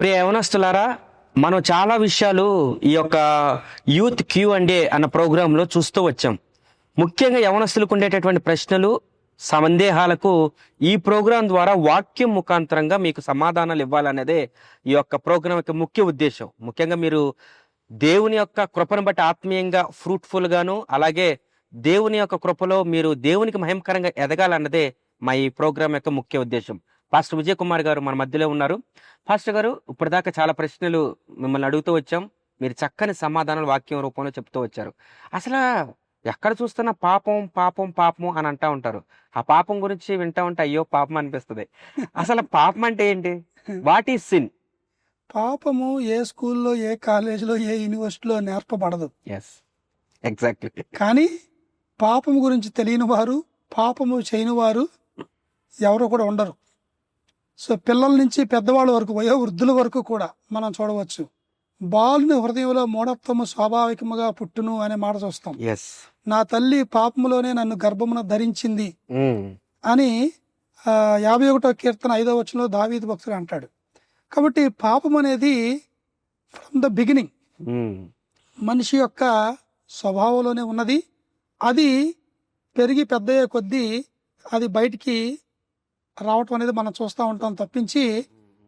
ప్రియ యవనస్తులారా మనం చాలా విషయాలు ఈ యొక్క యూత్ క్యూ అండ్ ఏ అన్న ప్రోగ్రాంలో చూస్తూ వచ్చాం. ముఖ్యంగా యవనస్తులకు ఉండేటటువంటి ప్రశ్నలు సందేహాలకు ఈ ప్రోగ్రాం ద్వారా వాక్యం ముఖాంతరంగా మీకు సమాధానాలు ఇవ్వాలనేదే ఈ యొక్క ప్రోగ్రాం యొక్క ముఖ్య ఉద్దేశం. ముఖ్యంగా మీరు దేవుని యొక్క కృపను బట్టి ఆత్మీయంగా ఫ్రూట్ఫుల్ గాను అలాగే దేవుని యొక్క కృపలో మీరు దేవునికి మహిమకరంగా ఎదగాలన్నదే మా ఈ ప్రోగ్రాం యొక్క ముఖ్య ఉద్దేశం. పాస్టర్ విజయ్ కుమార్ గారు మన మధ్యలో ఉన్నారు. పాస్టర్ గారు ఇప్పటిదాకా చాలా ప్రశ్నలు మిమ్మల్ని అడుగుతూ వచ్చాం. మీరు చక్కని సమాధానాలు వాక్యం రూపంలో చెప్తూ వచ్చారు. అసలు ఎక్కడ చూస్తున్నా పాపం పాపం పాపం అని అంటా ఉంటారు. ఆ పాపం గురించి వింటా ఉంటే అయ్యో పాపం అనిపిస్తుంది. అసలు పాపం అంటే ఏంటి? వాట్ ఈస్ సిన్ పాపము ఏ స్కూల్లో ఏ కాలేజీలో ఏ యూనివర్సిటీలో నేర్పబడదు. ఎస్ ఎగ్జాక్ట్లీ కానీ పాపము గురించి తెలియని వారు పాపము చేయని వారు ఎవరు కూడా ఉండరు. సో పిల్లల నుంచి పెద్దవాళ్ళ వరకు వయో వృద్ధుల వరకు కూడా మనం చూడవచ్చు. బాలుని హృదయంలో మూఢత్వము స్వాభావికముగా పుట్టును అనే మాట చూస్తాం. నా తల్లి పాపములోనే నన్ను గర్భమున ధరించింది అని ఆ, యాభై ఒకటో కీర్తన ఐదో వచనంలో దావీదు భక్తుడు అంటాడు. కాబట్టి పాపం అనేది ఫ్రమ్ ద బిగినింగ్ మనిషి యొక్క స్వభావంలోనే ఉన్నది. అది పెరిగి పెద్దయ్యే కొద్దీ అది బయటికి రావటం అనేది మనం చూస్తూ ఉంటాం తప్పించి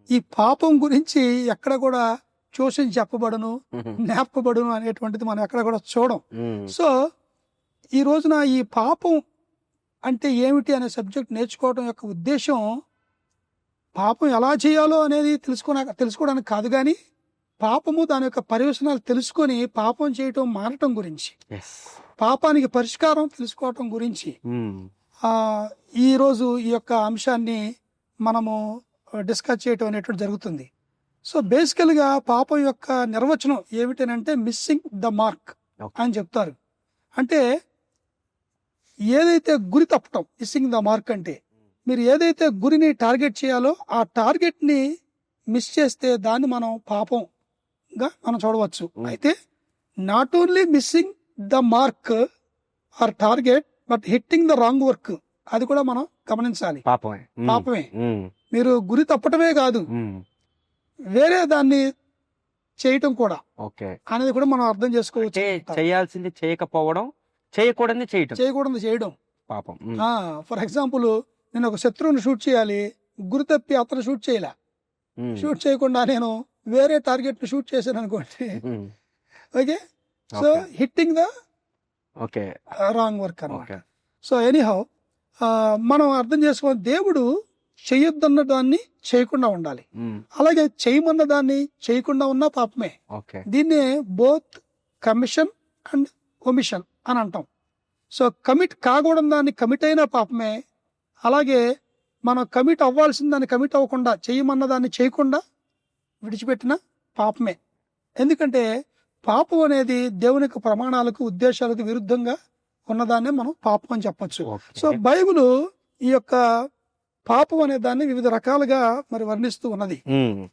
ఈ పాపం గురించి ఎక్కడ కూడా ట్యూషన్ చెప్పబడును నేర్పబడును అనేటువంటిది మనం ఎక్కడ కూడా చూడం. సో ఈ రోజున ఈ పాపం అంటే ఏమిటి అనే సబ్జెక్ట్ నేర్చుకోవడం యొక్క ఉద్దేశం పాపం ఎలా చేయాలో అనేది తెలుసుకున్నా తెలుసుకోవడానికి కాదు కానీ పాపము దాని యొక్క పర్యవసనాలు తెలుసుకొని పాపం చేయటం మానటం గురించి పాపానికి పరిష్కారం తెలుసుకోవటం గురించి ఆ, ఈ యొక్క అంశాన్ని మనము డిస్కస్ చేయటం అనేటువంటి జరుగుతుంది సో బేసికల్గా పాపం యొక్క నిర్వచనం ఏమిటనంటే మిస్సింగ్ ద మార్క్. అని చెప్తారు అంటే ఏదైతే గురి తప్పటం మిస్సింగ్ ద మార్క్ అంటే మీరు ఏదైతే గురిని టార్గెట్ చేయాలో ఆ టార్గెట్ని మిస్ చేస్తే దాన్ని మనం పాపంగా మనం చూడవచ్చు. అయితే not only missing the mark or target but hitting the wrong work అది కూడా మనం గమనించాలి. పాపమే. పాపమే. మీరు గురి తప్పటమే కాదు. వేరే దాన్ని చేయటం కూడా ఓకే. అనేది కూడా మనం అర్థం చేసుకోవచ్చు. చేయాల్సింది చేయకపోవడం చేయకూడదు చేయటం. చేయకూడదు చేయడం. పాపం. ఫర్ ఎగ్జాంపుల్ నేను ఒక శత్రువుని షూట్ చేయాలి గురి తప్పి అతను షూట్ చేయలే. షూట్ చేయకుండా నేను వేరే టార్గెట్ని షూట్ చేశాను అనుకోండి. Okay? So hitting the okay. Wrong work అన్నమాట. ఓకే. సో ఎనీహౌ మనం అర్థం చేసుకోవాలి దేవుడు చేయొద్దన్న దాన్ని చేయకుండా ఉండాలి. అలాగే చేయమన్న దాన్ని చేయకుండా ఉన్నా పాపమే. దీన్నే బోత్ కమిషన్ అండ్ ఒమిషన్ అని అంటాం. సో కమిట్ కాకూడని దాన్ని కమిట్ అయిన పాపమే. అలాగే మనం కమిట్ అవ్వాల్సిన దాన్ని కమిట్ అవ్వకుండా చేయమన్న దాన్ని చేయకుండా విడిచిపెట్టిన పాపమే. ఎందుకంటే పాపం అనేది దేవుని యొక్క ప్రమాణాలకు ఉద్దేశాలకు విరుద్ధంగా ఉన్నదాన్నే మనం పాపం అని చెప్పొచ్చు. సో బైబిల్ ఈ యొక్క పాపం అనే దాన్ని వివిధ రకాలుగా మరి వర్ణిస్తూ ఉన్నది.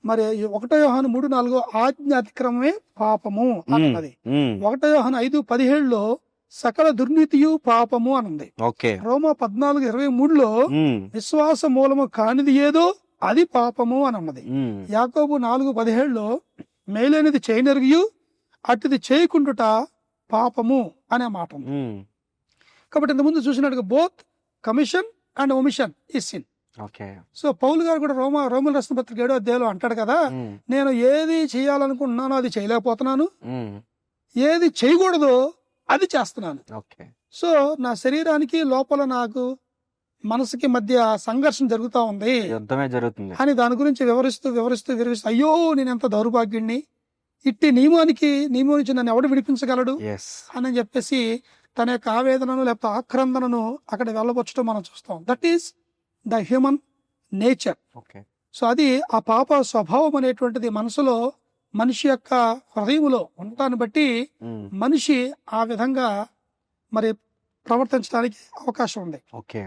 మరి ఒకటో యోహాను మూడు నాలుగో ఆజ్ఞ అతిక్రమమే పాపము అన్నది. ఒకటో యోహాను ఐదు పదిహేడులో సకల దుర్నీతియు పాపము అని ఉంది ఓకే. రోమా పద్నాలుగు ఇరవై మూడులో విశ్వాస మూలము కానిది ఏదో అది పాపము అని ఉన్నది యాకోబు నాలుగు పదిహేడులో మేలైనది చేయనెరిగియు అటుది చేయకుండుట పాపము అనే మాట కాబట్టి ఇంతకుముందు చూసినట్టుగా బోత్ కమిషన్ అండ్ ఒమిషన్ ఈ సిన్ ఓకే. సో పౌలు గారు కూడా రోమా రోమన్ రత్న పత్రిక ఏడో అధ్యాయంలో అంటాడు కదా నేను ఏది చేయాలనుకుంటున్నానో అది చేయలేకపోతున్నాను ఏది చేయకూడదో అది చేస్తున్నాను. ఓకే. సో నా శరీరానికి లోపల నాకు మనసుకి మధ్య సంఘర్షణ జరుగుతా ఉంది. యుద్ధమే జరుగుతుంది. అని దాని గురించి వివరిస్తూ వివరిస్తూ వివరిస్తూ అయ్యో నేను ఎంత దౌర్భాగ్యుణ్ణి ఇట్టి నియమానికి నియమం నుంచి నన్ను ఎవడు విడిపించగలడు? అని చెప్పేసి తన యొక్క ఆవేదనను లేకపోతే ఆక్రందనను అక్కడ వెళ్ళబొచ్చడం మనం చూస్తాం. That is the human nature okay so అది ఆ పాప స్వభావం అనేటువంటిది మనసులో మనిషి యొక్క హృదయములో ఉండటాన్ని బట్టి మనిషి ఆ విధంగా మరి ప్రవర్తించడానికి అవకాశం ఉంది. ఓకే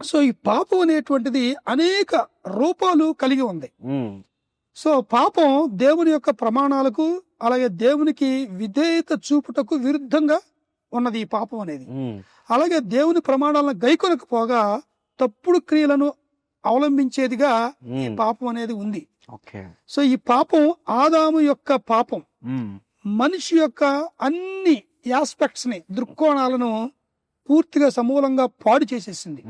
సో ఈ పాపం అనేటువంటిది అనేక రూపాలు కలిగి ఉంది. సో పాపం దేవుని యొక్క ప్రమాణాలకు అలాగే దేవునికి విధేయత చూపుటకు విరుద్ధంగా ఉన్నది ఈ పాపం అనేది అలాగే దేవుని ప్రమాణాలను గైకొనకపోగా తప్పుడు క్రియలను అవలంబించేదిగా ఈ. పాపం అనేది ఉంది సో ఈ పాపం ఆదాము యొక్క పాపం. మనిషి యొక్క అన్ని ఆస్పెక్ట్స్ని దృక్కోణాలను పూర్తిగా సమూలంగా పాడు చేసేసింది.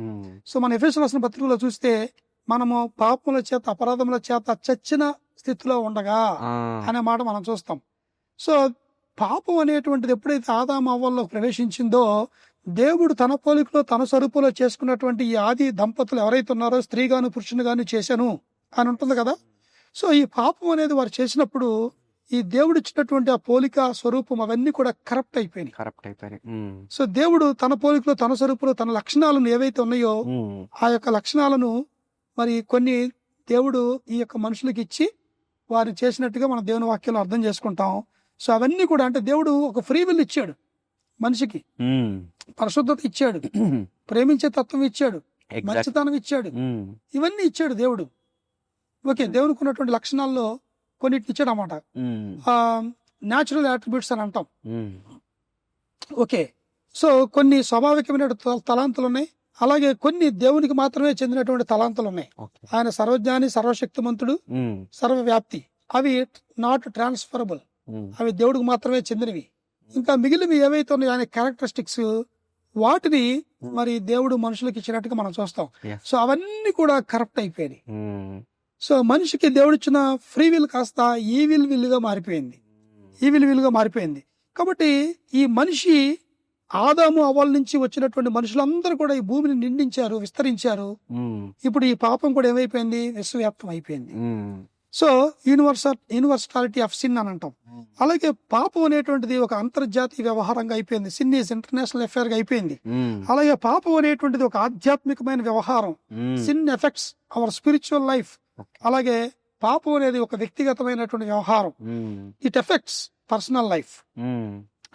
సో మన రాసిన పత్రికలో చూస్తే మనము పాపముల చేత అపరాధముల చేత చచ్చిన స్థితిలో ఉండగా. అనే మాట మనం చూస్తాం సో పాపం అనేటువంటిది ఎప్పుడైతే ఆదాము అవ్వల్లో ప్రవేశించిందో దేవుడు తన పోలికలో తన స్వరూపంలో చేసుకున్నటువంటి ఈ ఆది దంపతులు ఎవరైతే ఉన్నారో స్త్రీగాను పురుషునిగాను చేశాను అని ఉంటుంది కదా సో ఈ పాపం అనేది వారు చేసినప్పుడు ఈ దేవుడు ఇచ్చినటువంటి ఆ పోలిక స్వరూపం అవన్నీ కూడా కరప్ట్ అయిపోయినాయి కరప్ట్ అయిపోయాయి ఉమ్. సో దేవుడు తన పోలికలో తన స్వరూపంలో తన లక్షణాలను ఏవైతే ఉన్నాయో. ఆ యొక్క లక్షణాలను మరి కొన్ని దేవుడు ఈ యొక్క మనుషులకి ఇచ్చి వారిని చేసినట్టుగా మన దేవుని వాక్యంలో అర్థం చేసుకుంటాం సో అవన్నీ కూడా అంటే దేవుడు ఒక ఫ్రీ విల్ ఇచ్చాడు మనిషికి. పరిశుద్ధత ఇచ్చాడు. ప్రేమించే తత్వం ఇచ్చాడు మంచితనం ఇచ్చాడు. ఇవన్నీ ఇచ్చాడు దేవుడు ఓకే దేవునికి ఉన్నటువంటి లక్షణాల్లో కొన్నిటిని ఇచ్చాడు అన్నమాట ఉమ్. న్యాచురల్ అట్రిబ్యూట్స్ అని అంటాం. ఓకే సో కొన్ని స్వాభావికమైన తలాంతులు ఉన్నాయి అలాగే కొన్ని దేవునికి మాత్రమే చెందినటువంటి తలాంతులు ఉన్నాయి. ఆయన సర్వజ్ఞాని సర్వశక్తిమంతుడు. సర్వవ్యాప్తి. అవి నాట్ ట్రాన్స్ఫరబుల్. అవి దేవుడికి మాత్రమే చెందినవి. ఇంకా మిగిలినవి ఏవైతే ఉన్నాయో ఆయన క్యారెక్టరిస్టిక్స్ వాటిని మరి దేవుడు మనుషులకు ఇచ్చినట్టుగా మనం చూస్తాం. సో అవన్నీ కూడా కరప్ట్ అయిపోయాయి. సో మనిషికి దేవుడు ఇచ్చిన ఫ్రీ విల్ కాస్త ఈ విల్ విల్గా మారిపోయింది. ఈ విల్ విల్గా మారిపోయింది. కాబట్టి ఈ మనిషి ఆదాము అవ్వల నుంచి వచ్చినటువంటి మనుషులందరూ కూడా ఈ భూమిని నిండించారు విస్తరించారు. ఇప్పుడు ఈ పాపం కూడా ఏమైపోయింది విశ్వవ్యాప్తం అయిపోయింది. So universal universality of sin అని అంటాం అలాగే పాపం అనేటువంటిది ఒక అంతర్జాతీయ వ్యవహారంగా అయిపోయింది సిన్ ఈజ్ ఇంటర్నేషనల్ అఫేర్గా అయిపోయింది. అలాగే పాపం అనేటువంటిది ఒక ఆధ్యాత్మికమైన వ్యవహారం. Sin effects our spiritual life. అలాగే పాపం అనేది ఒక వ్యక్తిగతమైనటువంటి వ్యవహారం. It effects personal life.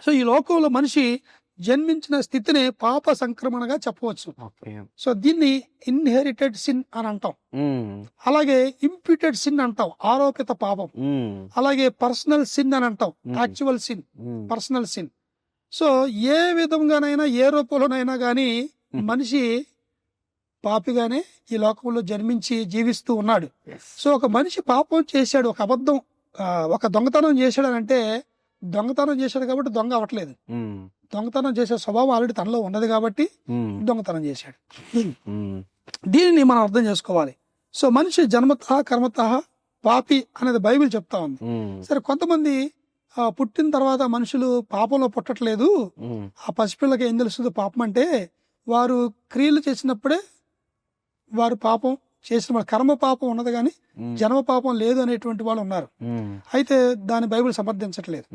So ఈ లోకంలో మనిషి జన్మించిన స్థితిని పాప సంక్రమణగా చెప్పవచ్చు సో దీన్ని ఇన్హెరిటెడ్ సిన్ అని అంటాం. అలాగే ఇంప్యూటెడ్ సిన్ అంటాం ఆరోపిత పాపం. అలాగే పర్సనల్ సిన్ అని అంటాం. Actual sin. Personal sin so ఏ విధంగానైనా ఏ రూపంలోనైనా కానీ. మనిషి పాపిగానే ఈ లోకంలో జన్మించి జీవిస్తూ ఉన్నాడు. సో ఒక మనిషి పాపం చేశాడు ఒక అబద్ధం ఒక దొంగతనం చేశాడు అని అంటే దొంగతనం చేశాడు కాబట్టి దొంగ అవ్వట్లేదు. దొంగతనం చేసే స్వభావం ఆల్రెడీ తనలో ఉన్నది కాబట్టి. దొంగతనం చేశాడు. దీనిని మనం అర్థం చేసుకోవాలి సో మనిషి జన్మత కర్మత పాపి అనేది బైబిల్ చెప్తా ఉంది. సరే కొంతమంది పుట్టిన తర్వాత మనుషులు పాపంలో పుట్టట్లేదు. ఆ పసిపిల్లకి ఏం తెలుస్తుంది పాపం అంటే వారు క్రియలు చేసినప్పుడే వారు పాపం చేసిన వాళ్ళ కర్మ పాపం ఉన్నది కానీ. జన్మ పాపం లేదు అనేటువంటి వాళ్ళు ఉన్నారు. అయితే దాని బైబిల్ సమర్థించట్లేదు.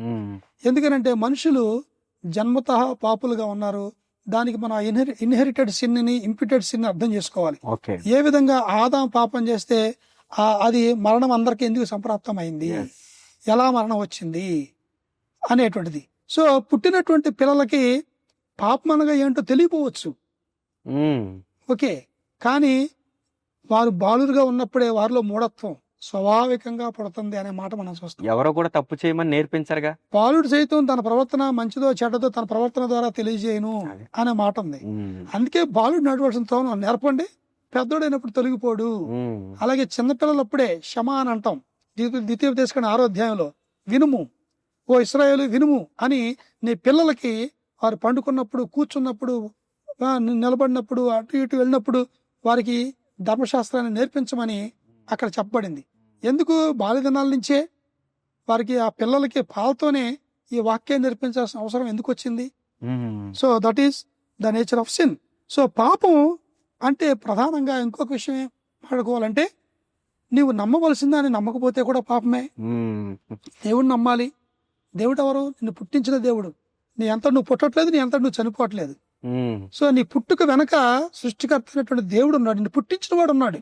ఎందుకనంటే మనుషులు జన్మత పాపులుగా ఉన్నారు దానికి మన ఇన్హెరి ఇన్హెరిటెడ్ సిన్ని ఇంప్యూటెడ్ సిన్ అర్థం చేసుకోవాలి ఏ విధంగా ఆదాం పాపం చేస్తే ఆ అది మరణం అందరికి ఎందుకు సంప్రాప్తం అయింది. ఎలా మరణం వచ్చింది అనేటువంటిది సో పుట్టినటువంటి పిల్లలకి పాపం అనగా ఏంటో తెలియపోవచ్చు. ఓకే కానీ వారు బాలురుగా ఉన్నప్పుడే వారిలో మూఢత్వం స్వాభావికంగా పుడుతుంది అనే మాట మనం చూస్తాం ఎవరో కూడా తప్పు చేయమని నేర్పించారుగా బాలుడు సైతం తన ప్రవర్తన మంచిదో చెడ్డదో తన ప్రవర్తన ద్వారా తెలియజేయను. అనే మాట ఉంది. అందుకే బాలుడు నడవలసిన తోను నేర్పండి పెద్దోడైనప్పుడు తొలగిపోడు. అలాగే చిన్నపిల్లలప్పుడే క్షమ అని అంటాం ద్వితీయ ద్వితీయ తీసుకుని ఆరో అధ్యాయంలో వినుము ఓ ఇస్రాయేలు వినుము అని నీ పిల్లలకి వారు పండుకున్నప్పుడు కూర్చున్నప్పుడు నిలబడినప్పుడు అటు ఇటు వెళ్ళినప్పుడు వారికి ధర్మశాస్త్రాన్ని నేర్పించమని అక్కడ చెప్పబడింది. ఎందుకు? బాల్యదినాల నుంచే వారికి ఆ పిల్లలకి పాలతోనే ఈ వాక్యాన్ని నేర్పించాల్సిన అవసరం ఎందుకు వచ్చింది. So that is the nature of sin. So పాపం అంటే ప్రధానంగా ఇంకొక విషయం ఏం మాట్లాడుకోవాలంటే నీవు నమ్మవలసిందని నమ్మకపోతే కూడా పాపమే. దేవుడు నమ్మాలి. దేవుడు ఎవరు నిన్ను పుట్టించిన దేవుడు. నీ ఎంత నువ్వు పుట్టట్లేదు నీ ఎంత నువ్వు చనిపోవట్లేదు. సో నీ పుట్టుక వెనక సృష్టికర్త అయినటువంటి దేవుడు ఉన్నాడు. నిన్ను పుట్టించిన వాడు ఉన్నాడు.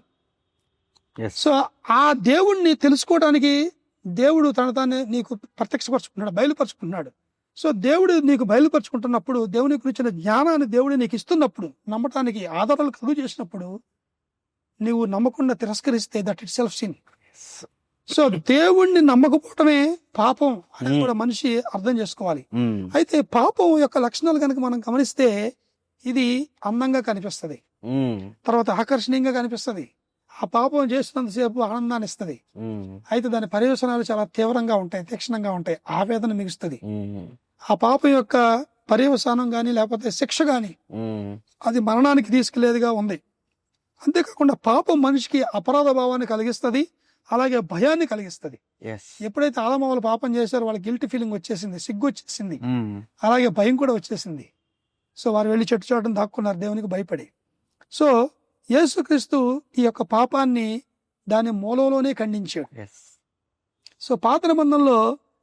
సో ఆ దేవుణ్ణి తెలుసుకోవడానికి దేవుడు తన తానే నీకు ప్రత్యక్షపరచుకుంటున్నాడు బయలుపరుచుకుంటున్నాడు. సో దేవుడు నీకు బయలుపరుచుకుంటున్నప్పుడు దేవుని గురించిన జ్ఞానాన్ని దేవుడు నీకు ఇస్తున్నప్పుడు నమ్మటానికి ఆధారాలు కలుగు చేసినప్పుడు నీవు నమ్మకుండా తిరస్కరిస్తే that itself sin so దేవుణ్ణి నమ్మకపోవటమే పాపం అని కూడా మనిషి అర్థం చేసుకోవాలి. అయితే పాపం యొక్క లక్షణాలు కనుక మనం గమనిస్తే ఇది అందంగా కనిపిస్తది. తర్వాత ఆకర్షణీయంగా కనిపిస్తది. ఆ పాపం చేస్తున్నంతసేపు ఆనందాన్ని ఇస్తుంది. అయితే దాని పర్యవసనాలు చాలా తీవ్రంగా ఉంటాయి తీక్షణంగా ఉంటాయి ఆవేదన మిగుస్తుంది ఆ పాపం యొక్క పర్యవసానం కానీ లేకపోతే శిక్ష కానీ అది మరణానికి తీసుకెళ్ళేదిగా ఉంది. అంతేకాకుండా పాపం మనిషికి అపరాధ భావాన్ని కలిగిస్తుంది. అలాగే భయాన్ని కలిగిస్తుంది. ఎప్పుడైతే ఆదమావులు పాపం చేశారో వాళ్ళకి గిల్ట్ ఫీలింగ్ వచ్చేసింది సిగ్గు వచ్చేసింది ఉమ్, అలాగే భయం కూడా వచ్చేసింది. సో వారు వెళ్ళి చెట్టు చాటును దాక్కున్నారు దేవునికి భయపడి. సో యేసుక్రీస్తు ఈ యొక్క పాపాన్ని దాని మూలంలోనే ఖండించాడు. సో పాత నిబంధనలో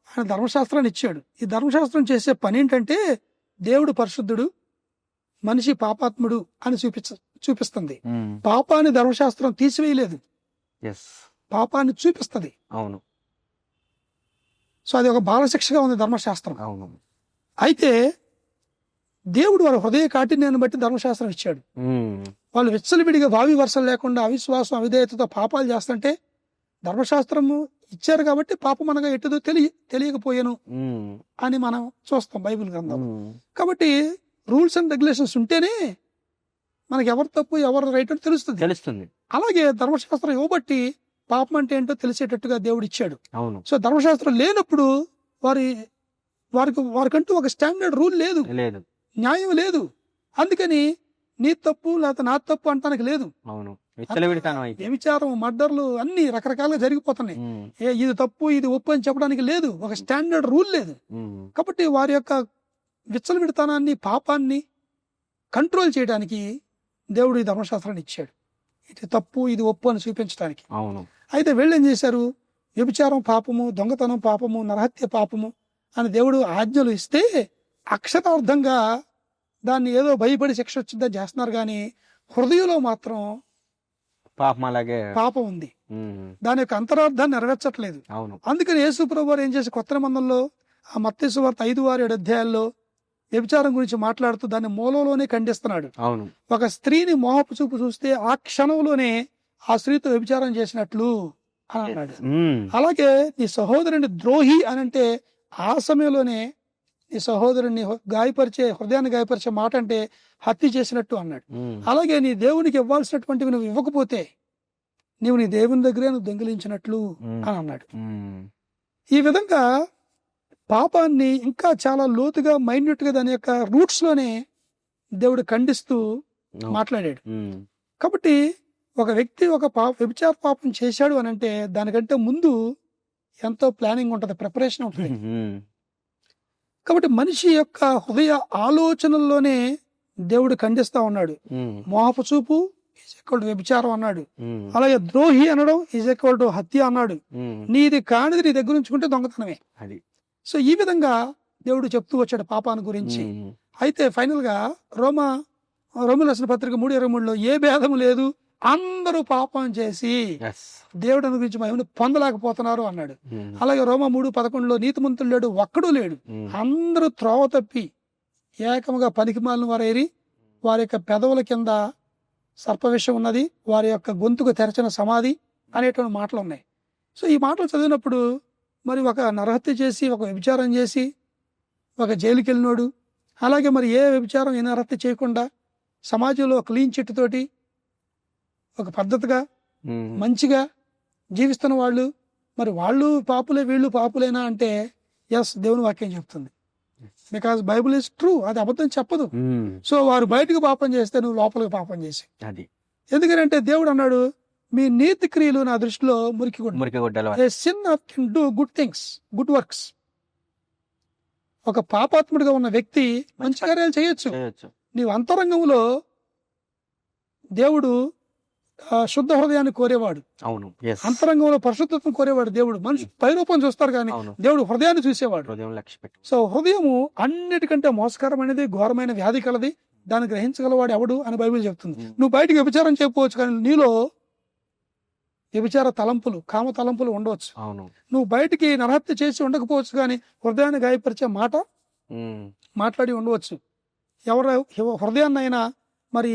ఆయన ధర్మశాస్త్రాన్ని ఇచ్చాడు. ఈ ధర్మశాస్త్రం చేసే పని ఏంటంటే దేవుడు పరిశుద్ధుడు మనిషి పాపాత్ముడు అని చూపించ చూపిస్తుంది. ఉమ్, పాపాన్ని ధర్మశాస్త్రం తీసివేయలేదు. పాపాన్ని చూపిస్తుంది. అవును. సో అది ఒక బాలశిక్షగా ఉంది ధర్మశాస్త్రం. అవును. అయితే దేవుడు వారి హృదయ కాఠిన్యాన్ని బట్టి ధర్మశాస్త్రం ఇచ్చాడు. వాళ్ళు విచ్చలవిడిగా భావి వర్షం లేకుండా అవిశ్వాసం అవిధేయతతో పాపాలు చేస్తుంటే ధర్మశాస్త్రము ఇచ్చారు కాబట్టి పాపం అనగా ఎట్టుదో తెలియ తెలియకపోయాను అని మనం చూస్తాం బైబిల్ గ్రంథం కాబట్టి రూల్స్ అండ్ రెగ్యులేషన్స్ ఉంటేనే మనకి ఎవరు తప్పు ఎవరు రైట్ అని తెలుస్తుంది. తెలుస్తుంది. అలాగే ధర్మశాస్త్రం ఇవ్వబట్టి పాపం అంటే ఏంటో తెలిసేటట్టుగా దేవుడు ఇచ్చాడు అవును. సో ధర్మశాస్త్రం లేనప్పుడు వారి వారికి వారికంటూ ఒక స్టాండర్డ్ రూల్ లేదు. లేదు. న్యాయం లేదు. అందుకని నీ తప్పు లేకపోతే నా తప్పు అంటానికి లేదు. అవును. వ్యభిచారం మర్డర్లు అన్ని రకరకాలుగా జరిగిపోతున్నాయి. ఏ ఇది తప్పు ఇది ఒప్పు అని చెప్పడానికి లేదు. ఒక స్టాండర్డ్ రూల్ లేదు. కాబట్టి వారి యొక్క విచ్చలవిడితనాన్ని పాపాన్ని కంట్రోల్ చేయడానికి దేవుడు ఈ ధర్మశాస్త్రాన్ని ఇచ్చాడు. ఇది తప్పు ఇది ఒప్పు అని చూపించడానికి. అవును. అయితే వీళ్ళు ఏం చేశారు? వ్యభిచారం పాపము దొంగతనం పాపము నరహత్య పాపము అని దేవుడు ఆజ్ఞలు ఇస్తే అక్షరార్థంగా దాన్ని ఏదో భయపడి శిక్ష వచ్చిందని చేస్తున్నారు కానీ హృదయంలో మాత్రం పాపం అలాగే పాపం ఉంది. దాని యొక్క అంతరార్థాన్ని నెరవేర్చట్లేదు. అవును. అందుకని యేసు ప్రభు వారు ఏం చేసి కొత్త నిబంధనలో ఆ మత్తేసు వార్త ఐదు ఆరు ఏడు అధ్యాయాల్లో వ్యభిచారం గురించి మాట్లాడుతూ దాన్ని మూలంలోనే ఖండిస్తున్నాడు. అవును. ఒక స్త్రీని మోహపు చూపు చూస్తే ఆ క్షణంలోనే ఆ స్త్రీతో వ్యభిచారం చేసినట్లు అని అన్నాడు. అలాగే నీ సహోదరుని ద్రోహి అని అంటే ఆ సమయంలోనే నీ సహోదరుని గాయపరిచే హృదయాన్ని గాయపరిచే మాట అంటే హత్య చేసినట్టు అన్నాడు. అలాగే నీ దేవునికి ఇవ్వాల్సినటువంటివి నువ్వు ఇవ్వకపోతే నీవు నీ దేవుని దగ్గరే నువ్వు దొంగిలించినట్లు అని అన్నాడు. ఈ విధంగా పాపాన్ని ఇంకా చాలా లోతుగా మైన్యూట్గా దాని యొక్క రూట్స్లోనే దేవుడు ఖండిస్తూ. మాట్లాడాడు. కాబట్టి ఒక వ్యక్తి ఒక పాప వ్యభిచార పాపం చేశాడు అని అంటే దానికంటే ముందు ఎంతో ప్లానింగ్ ఉంటుంది ప్రిపరేషన్ ఉంటుంది. కాబట్టి మనిషి యొక్క హృదయ ఆలోచనల్లోనే దేవుడు ఖండిస్తా ఉన్నాడు. మోహపు చూపు ఈజ్ ఈక్వల్ టు వ్యభిచారం అన్నాడు. అలాగే ద్రోహి అనడం ఈజ్ ఈక్వల్ టు హత్య అన్నాడు. నీది కానిది నీ దగ్గర ఉంచుకుంటే దొంగతనమే. అది. సో ఈ విధంగా దేవుడు చెప్తూ వచ్చాడు పాపాన్ని గురించి. అయితే ఫైనల్గా రోమ రోమి రాసిన పత్రిక మూడు ఇరవై మూడులో ఏ భేదము లేదు అందరూ పాపం చేసి. దేవుడు గురించి మహిమను పొందలేకపోతున్నారు అన్నాడు. ఉమ్, అలాగే రోమ మూడు పదకొండులో నీతిమంతుడు లేడు ఒక్కడూ లేడు. ఉమ్, అందరూ త్రోవ తప్పి ఏకముగా పనికి మాలిన వారేరి వారి యొక్క పెదవుల కింద సర్పవిషం ఉన్నది వారి యొక్క గొంతుకు తెరచిన సమాధి అనేటువంటి మాటలు ఉన్నాయి. సో ఈ మాటలు చదివినప్పుడు మరి ఒక నరహత్య చేసి ఒక వ్యభిచారం చేసి ఒక జైలుకి వెళ్ళినోడు అలాగే మరి ఏ వ్యభిచారం ఏ నరహత్య చేయకుండా సమాజంలో క్లీన్ చిట్ తోటి ఒక పద్ధతిగా మంచిగా జీవిస్తున్న వాళ్ళు మరి వాళ్ళు పాపులే వీళ్ళు పాపులేనా అంటే ఎస్ దేవుని వాక్యం చెప్తుంది. బికాస్ బైబుల్ ఇస్ ట్రూ అది అబద్ధం చెప్పదు. సో వారు బయటకు పాపం చేస్తే నువ్వు లోపలికి పాపం చేసి. అది. ఎందుకంటే దేవుడు అన్నాడు మీ నీతి క్రియలు నా దృష్టిలో మురికి మురికి గుడ్డలు a sin can do good things good works ఒక పాపాత్ముడిగా ఉన్న వ్యక్తి మంచి కార్యాలు చేయొచ్చు. నీవు అంతరంగంలో దేవుడు శుద్ధ హృదయాన్ని కోరేవాడు. అవును. అంతరంగంలో పరిశుద్ధతను కోరేవాడు దేవుడు. మనిషి పైరూపం చూస్తారు కానీ దేవుడు హృదయాన్ని చూసేవాడు. సో హృదయము అన్నిటికంటే మోసకరమైనది ఘోరమైన వ్యాధి కలది దాన్ని గ్రహించగలవాడు ఎవడు అని బైబిల్ చెప్తుంది. ఉమ్, నువ్వు బయటికి వ్యభిచారం చేయకపోవచ్చు కానీ నీలో వ్యభిచార తలంపులు కామ తలంపులు ఉండవచ్చు. అవును. నువ్వు బయటికి నరహత్య చేసి ఉండకపోవచ్చు కానీ హృదయాన్ని గాయపరిచే మాట ఉమ్, మాట్లాడి ఉండవచ్చు. ఎవరు హృదయాన్నైనా మరి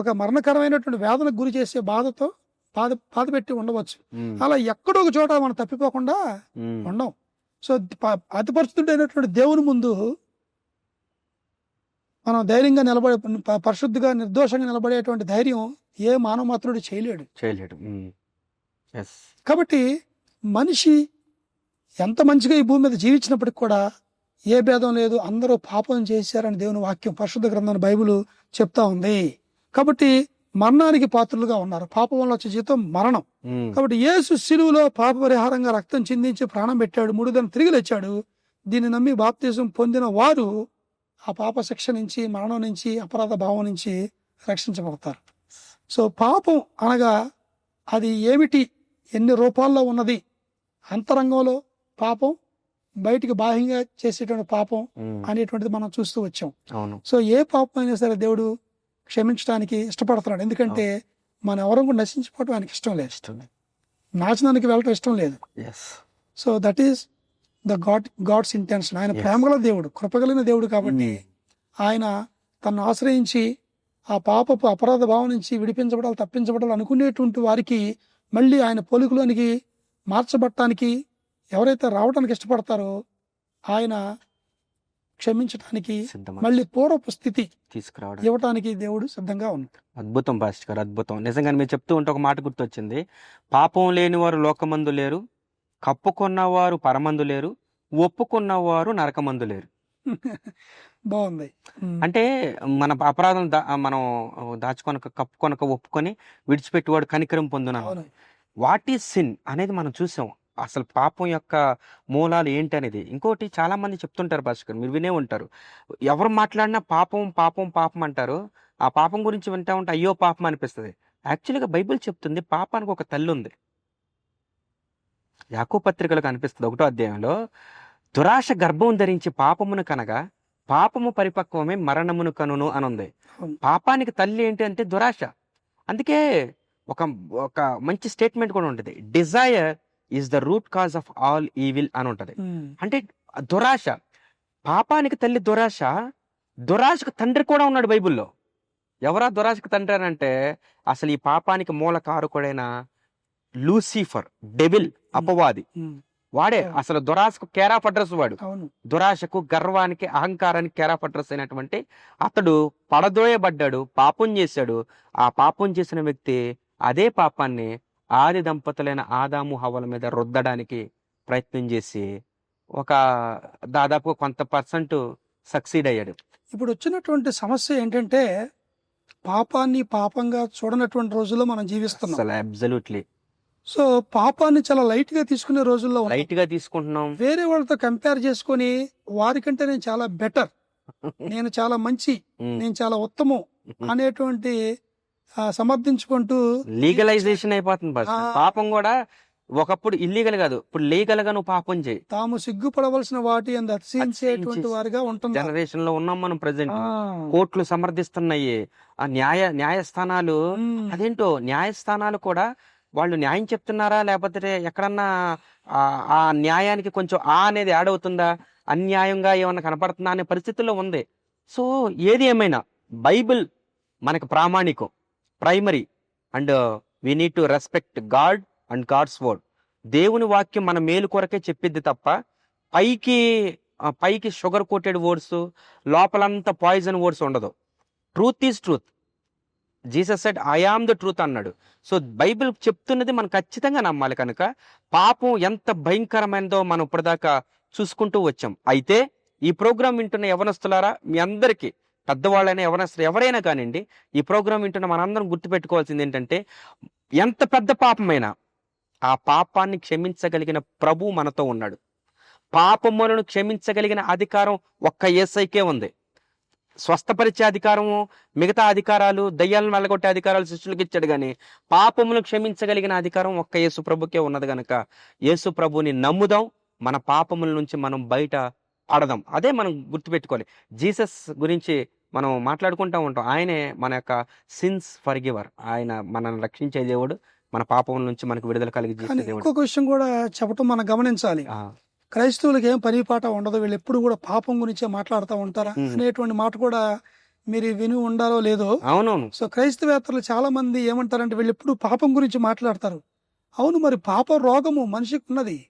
ఒక మరణకరమైనటువంటి వేదనకు గురి చేసే బాధతో బాధ బాధ పెట్టి ఉండవచ్చు. అలా ఎక్కడో ఒక చోట మనం తప్పిపోకుండా ఉండం. సో ప- అతి పరిశుద్ధుడైనటువంటి దేవుని ముందు మనం ధైర్యంగా నిలబడే పరిశుద్ధిగా నిర్దోషంగా నిలబడేటువంటి ధైర్యం ఏ మానవ మాత్రుడు చేయలేడు. చేయలేడు. కాబట్టి మనిషి ఎంత మంచిగా ఈ భూమి మీద జీవించినప్పటికి కూడా ఏ భేదం లేదు అందరూ పాపం చేశారని దేవుని వాక్యం పరిశుద్ధ గ్రంథం బైబిల్ చెప్తా ఉంది. కాబట్టి మరణానికి పాత్రులుగా ఉన్నారు. పాపం వల్ల వచ్చే జీతం మరణం. కాబట్టి యేసు శిలువలో పాప పరిహారంగా రక్తం చిందించి ప్రాణం పెట్టాడు మూడు దినం తిరిగి లేచాడు. దీన్ని నమ్మి బాప్తీసం పొందిన వారు ఆ పాప శిక్ష నుంచి మరణం నుంచి అపరాధ భావం నుంచి రక్షించబడతారు. సో పాపం అనగా అది ఏమిటి? ఎన్ని రూపాల్లో ఉన్నది? అంతరంగంలో పాపం బయటికి బాహ్యంగా చేసేటువంటి పాపం అనేటువంటిది మనం చూస్తూ వచ్చాం. అవును. సో ఏ పాపం అయినా సరే దేవుడు క్షమించడానికి ఇష్టపడుతున్నాడు. ఎందుకంటే మన ఎవరం కూడా నశించిపోవడం ఆయనకి ఇష్టం లేదు. ఇష్టం నాశనానికి వెళ్ళటం ఇష్టం లేదు. So that is the God God's intention. ఆయన. ప్రేమగల దేవుడు కృపగలిగిన దేవుడు కాబట్టి ఆయన తను ఆశ్రయించి ఆ పాపపు అపరాధ భావం నుంచి విడిపించబడాలి తప్పించబడాలి అనుకునేటువంటి వారికి మళ్ళీ ఆయన పోలికలోనికి మార్చబడటానికి ఎవరైతే రావడానికి ఇష్టపడతారో ఆయన క్షమించటానికి సిద్ధం మళ్ళీ పూర్వపు స్థితి తీసుకురావడం. ఇవ్వటానికి దేవుడు సిద్ధంగా ఉన్నాడు. అద్భుతం పాస్టర్ గారు అద్భుతం. నిజంగా మీరు చెప్తూ ఉంటే ఒక మాట గుర్తొచ్చింది. పాపం లేని వారు లోకమందు లేరు కప్పుకున్నవారు పరమందు లేరు ఒప్పుకున్నవారు నరకమందు లేరు. బాగుంది. అంటే మన అపరాధం మనం దాచుకొనక కప్పుకొనక ఒప్పుకొని విడిచిపెట్టేవాడు కనికరం పొందున. వాట్ ఈస్ సిన్ అనేది మనం చూసాం. అసలు పాపం యొక్క మూలాలు ఏంటి అనేది ఇంకోటి చాలా మంది చెప్తుంటారు భాస్కర్ మీరు వినే ఉంటారు. ఎవరు మాట్లాడినా పాపం పాపం పాపం అంటారు. ఆ పాపం గురించి వింటా ఉంటే అయ్యో పాపం అనిపిస్తుంది. యాక్చువల్గా బైబిల్ చెప్తుంది పాపానికి ఒక తల్లి ఉంది యాకో పత్రికలో కనిపిస్తుంది ఒకటో అధ్యాయంలో దురాశ గర్భం ధరించి పాపమును కనగా పాపము పరిపక్వమే మరణమును కనును అని ఉంది. పాపానికి తల్లి ఏంటి అంటే దురాశ. అందుకే ఒక ఒక మంచి స్టేట్మెంట్ కూడా ఉంటుంది. Desire is the root cause of all evil అని ఉంటది. ఉమ్. అంటే దురాశ. పాపానికి తల్లి దురాశ దురాశకు తండ్రి కూడా ఉన్నాడు బైబిల్లో. ఎవరా దురాశకు తండ్రి అని అంటే అసలు ఈ పాపానికి మూల కారకుడైన లూసిఫర్ డెవిల్ అపవాది. ఉమ్. వాడే అసలు దురాశకు కేరాఫ్ అడ్రస్ వాడు. దురాశకు గర్వానికి అహంకారానికి కేరాఫ్ అడ్రస్ అయినటువంటి అతడు పడదోయబడ్డాడు పాపం చేశాడు. ఆ పాపం చేసిన వ్యక్తి అదే పాపాన్ని ఆది దంపతులైన ఆదాము హవల మీద రుద్దడానికి ప్రయత్నం చేసి ఒక దాదాపు కొంత పర్సెంట్ సక్సీడ్ అయ్యాడు. ఇప్పుడు వచ్చినటువంటి సమస్య ఏంటంటే పాపాన్ని పాపంగా చూడనటువంటి రోజుల్లో మనం జీవిస్తున్నాం. అసలు అబ్జల్యూట్లీ సో పాపాన్ని చాలా లైట్గా తీసుకునే రోజుల్లో. లైట్గా తీసుకుంటున్నాం. వేరే వాళ్ళతో కంపేర్ చేసుకొని వారికంటే నేను చాలా బెటర్. నేను చాలా మంచి. నేను చాలా ఉత్తమం అనేటువంటి సమర్థించుకుంటూ లీగలైజేషన్ అయిపోతుంది బస్. పాపం కూడా ఒకప్పుడు ఇల్లీగల్ కాదు. ఇప్పుడు లీగల్గా నువ్వు పాపం చేయి. తాము సిగ్గుపడవలసిన వాటి అతిశయించేటువంటి అతిశయించి వారిగా ఉంటున్నారు జనరేషన్లో ఉన్నాం మనం ప్రజెంట్. కోర్టులు సమర్థిస్తున్నాయి. ఆ న్యాయ న్యాయస్థానాలు. అదేంటో న్యాయస్థానాలు కూడా వాళ్ళు న్యాయం చెప్తున్నారా? లేకపోతే ఎక్కడన్నా ఆ ఆ న్యాయానికి కొంచెం ఆ అనేది యాడ్ అవుతుందా? అన్యాయంగా ఏమన్నా కనపడుతుందా అనే పరిస్థితుల్లో ఉంది. సో ఏది ఏమైనా బైబిల్ మనకు ప్రామాణికం. Primary and we need to respect God and God's word దేవుని వాక్యం మన మేలు కొరకే చెప్పిద్ది తప్ప పైకి పైకి షుగర్ కోటెడ్ వర్డ్స్ లోపలంతా పాయిజన్ వర్డ్స్ ఉండదు. Truth is truth Jesus said I am the truth అన్నాడు. సో బైబిల్ చెప్తున్నది మనం ఖచ్చితంగా నమ్మాలి కనుక పాపం ఎంత భయంకరమైనదో మనం ఇప్పటిదాకా చూసుకుంటూ వచ్చాం. అయితే ఈ ప్రోగ్రాం వింటున్న యవనస్తులారా మీ అందరికీ పెద్దవాళ్ళైనా ఎవరైనా ఎవరైనా కానివ్వండి ఈ ప్రోగ్రాం వింటున్న మనందరం గుర్తుపెట్టుకోవాల్సింది ఏంటంటే ఎంత పెద్ద పాపమైనా ఆ పాపాన్ని క్షమించగలిగిన ప్రభు మనతో ఉన్నాడు. పాపములను క్షమించగలిగిన అధికారం ఒక్క ఏసైకే ఉంది. స్వస్థపరిచే అధికారము మిగతా అధికారాలు దయ్యాలను వెళ్ళగొట్టే అధికారాలు శిష్యులకు ఇచ్చాడు కానీ పాపమును క్షమించగలిగిన అధికారం ఒక్క యేసు ప్రభుకే ఉన్నది గనక యేసు ప్రభుని నమ్ముదాం మన పాపముల నుంచి మనం బయట పడదాం. అదే మనం గుర్తుపెట్టుకోవాలి. జీసస్ గురించి మనం మాట్లాడుకుంటా ఉంటాం. ఆయనే మన యొక్క సిన్స్ ఫర్ గివర్ ఆయన మనల్ని రక్షించే దేవుడు. మన పాపముల నుంచి మనకు విడుదల కలిగి దేవుడు. ఇంకొక విషయం కూడా చెప్పటం మనం గమనించాలి. క్రైస్తవులకు ఏం పని పాట ఉండదు. వీళ్ళు ఎప్పుడు కూడా పాపం గురించే మాట్లాడుతూ ఉంటారా. అనేటువంటి మాట కూడా మీరు విని ఉండాలో లేదో? అవునవును. సో క్రైస్తవేత్తలు చాలా మంది ఏమంటారంటే వీళ్ళు ఎప్పుడు పాపం గురించి మాట్లాడతారు. అవును మరి పాప రోగము మనిషికి ఉన్నది.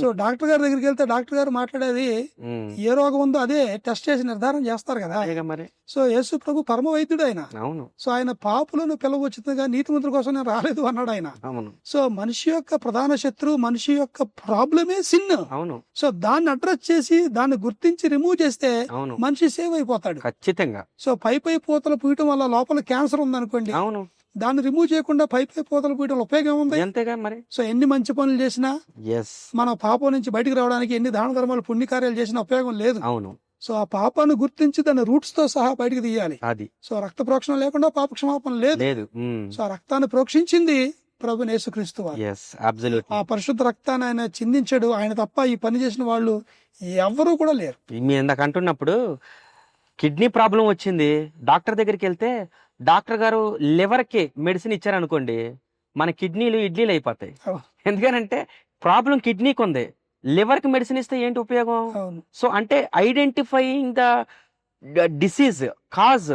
సో డాక్టర్ గారి దగ్గరికి వెళ్తే డాక్టర్ గారు మాట్లాడేది. ఏ రోగం ఉందో అదే టెస్ట్ చేసి నిర్ధారణ చేస్తారు కదా. మరి? సో యేసు ప్రభు పరమ వైద్యుడు ఆయన. అవును. సో ఆయన పాపులను పిలవచ్చుగా నీతిమంతుల కోసం నేను రాలేదు అన్నాడు ఆయన. అవును. సో మనిషి యొక్క ప్రధాన శత్రువు మనిషి యొక్క ప్రాబ్లమే సిన్. అవును. సో దాన్ని అడ్రస్ చేసి దాన్ని గుర్తించి రిమూవ్ చేస్తే మనిషి సేవ్ అయిపోతాడు. ఖచ్చితంగా. సో పై పై పూతలు పూయటం వల్ల లోపల క్యాన్సర్ ఉందనుకోండి. అవును. దాన్ని రిమూవ్ చేయకుండా పై పై పూతలు వల్ల ఉపయోగం ఉంది ఎంతేగా మరి? సో ఎన్ని మంచి పనులు చేసినా మన పాపం నుంచి బయటికి రావడానికి ఎన్ని దాన ధర్మాలు పుణ్యకార్యాలు చేసినా ఉపయోగం లేదు. అవును. సో ఆ పాపాన్ని గుర్తించి దాని రూట్స్తో సహా బయటికి తీయాలి. అది. సో రక్త ప్రోక్షణ లేకుండా పాప క్షమాపణ లేదు. సో ఆ రక్తాన్ని ప్రోక్షించింది ప్రభు యేసుక్రీస్తు ఆ పరిశుద్ధ రక్తాన్ని ఆయన చిందించాడు. ఆయన తప్ప ఈ పని చేసిన వాళ్ళు ఎవరు కూడా లేరు. మీ ఇందాక అంటున్నప్పుడు కిడ్నీ ప్రాబ్లం వచ్చింది. డాక్టర్ దగ్గరికి వెళ్తే డాక్టర్ గారు లివర్కి మెడిసిన్ ఇచ్చారనుకోండి మన కిడ్నీలు ఇడ్లీలు అయిపోతాయి. ఎందుకనంటే ప్రాబ్లం కిడ్నీకి ఉంది లివర్కి మెడిసిన్ ఇస్తే ఏంటి ఉపయోగం? సో అంటే identifying the disease cause.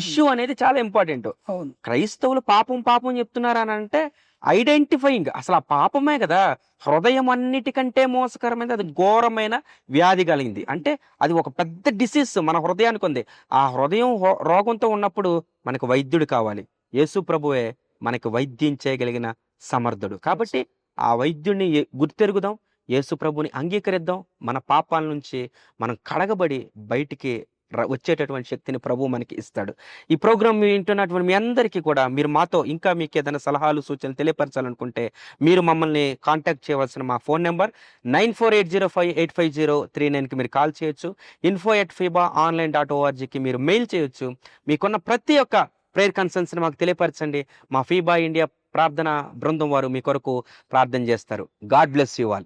Issue అనేది చాలా ఇంపార్టెంట్. క్రైస్తవులు పాపం పాపం చెప్తున్నారు అని అంటే ఐడెంటిఫైయింగ్ అసలు ఆ పాపమే కదా. హృదయం అన్నిటికంటే మోసకరమైనది అది ఘోరమైన వ్యాధి కలిగింది. అంటే అది ఒక పెద్ద డిసీజ్ మన హృదయానికి ఉంది. ఆ హృదయం రోగంతో ఉన్నప్పుడు మనకు వైద్యుడు కావాలి. యేసు ప్రభువే మనకి వైద్యం చేయగలిగిన సమర్థుడు. కాబట్టి ఆ వైద్యుడిని గుర్తెరుగుదాం. యేసు ప్రభుని అంగీకరిద్దాం. మన పాపాల నుంచి మనం కడగబడి బయటికి వచ్చేటటువంటి శక్తిని ప్రభు మనకి ఇస్తాడు. ఈ ప్రోగ్రామ్ వింటున్నటువంటి మీ అందరికీ కూడా మీరు మాతో ఇంకా మీకు ఏదైనా సలహాలు సూచనలు తెలియపరచాలనుకుంటే మీరు మమ్మల్ని కాంటాక్ట్ చేయవలసిన మా phone number nine four eight zero five eight five zero three నైన్కి మీరు కాల్ చేయొచ్చు. Info at FEBA online dot ఓఆర్జీకి మీరు మెయిల్ చేయొచ్చు. మీకున్న ప్రతి ఒక్క ప్రేయర్ కన్సర్న్స్ని మాకు తెలియపరచండి. మా ఫీబా ఇండియా ప్రార్థన బృందం వారు మీ కొరకు ప్రార్థన చేస్తారు. God bless you all.